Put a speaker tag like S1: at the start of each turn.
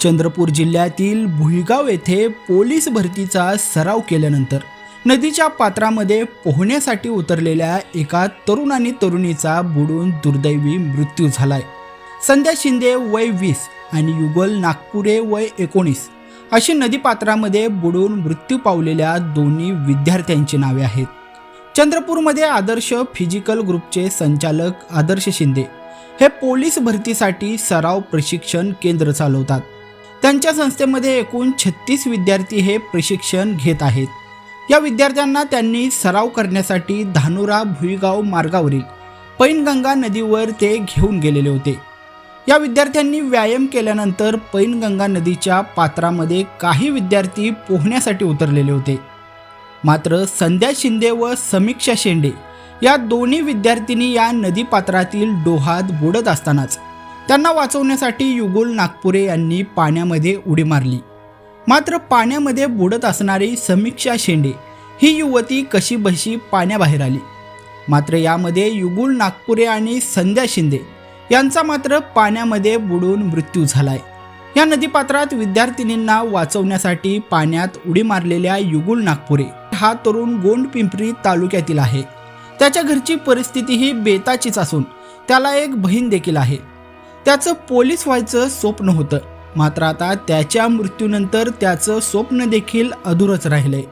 S1: चंद्रपूर जिल्ह्यातील भुईगाव येथे पोलीस भरतीचा सराव केल्यानंतर नदीच्या पात्रामध्ये पोहण्यासाठी उतरलेल्या एका तरुण आणि तरुणीचा बुडून दुर्दैवी मृत्यू झालाय. संध्या शिंदे वय वीस आणि युगल नागपुरे वय एकोणीस अशी नदीपात्रामध्ये बुडून मृत्यू पावलेल्या दोन्ही विद्यार्थ्यांची नावे आहेत. चंद्रपूरमध्ये आदर्श फिजिकल ग्रुपचे संचालक आदर्श शिंदे हे पोलीस भरतीसाठी सराव प्रशिक्षण केंद्र चालवतात. त्यांच्या संस्थेमध्ये एकूण छत्तीस विद्यार्थी हे प्रशिक्षण घेत आहेत. या विद्यार्थ्यांना त्यांनी सराव करण्यासाठी धानुरा भुईगाव मार्गावरील पैनगंगा नदीवर ते घेऊन गेलेले होते. या विद्यार्थ्यांनी व्यायाम केल्यानंतर पैनगंगा नदीच्या पात्रामध्ये काही विद्यार्थी पोहण्यासाठी उतरलेले होते. मात्र संध्या शिंदे व समीक्षा शेंडे या दोन्ही विद्यार्थिनी या नदीपात्रातील डोहात बुडत असतानाच त्यांना वाचवण्यासाठी युगुल नागपुरे यांनी पाण्यामध्ये उडी मारली. मात्र पाण्यामध्ये बुडत असणारी समीक्षा शेंडे ही युवती कशी बशी पाण्याबाहेर आली? मात्र यामध्ये युगुल नागपुरे आणि संध्या शिंदे यांचा मात्र पाण्यामध्ये बुडून मृत्यू झालाय. या नदीपात्रात विद्यार्थिनींना वाचवण्यासाठी पाण्यात उडी मारलेल्या युगुल नागपुरे हा तरुण गोंड पिंपरी तालुक्यातील आहे. त्याच्या घरची परिस्थिती ही बेताचीच असून त्याला एक बहीण देखील आहे. त्याचं पोलीस व्हायचं स्वप्न होतं. मात्र आता त्याच्या मृत्यूनंतर त्याचं स्वप्न देखील अधुरच राहिलंय.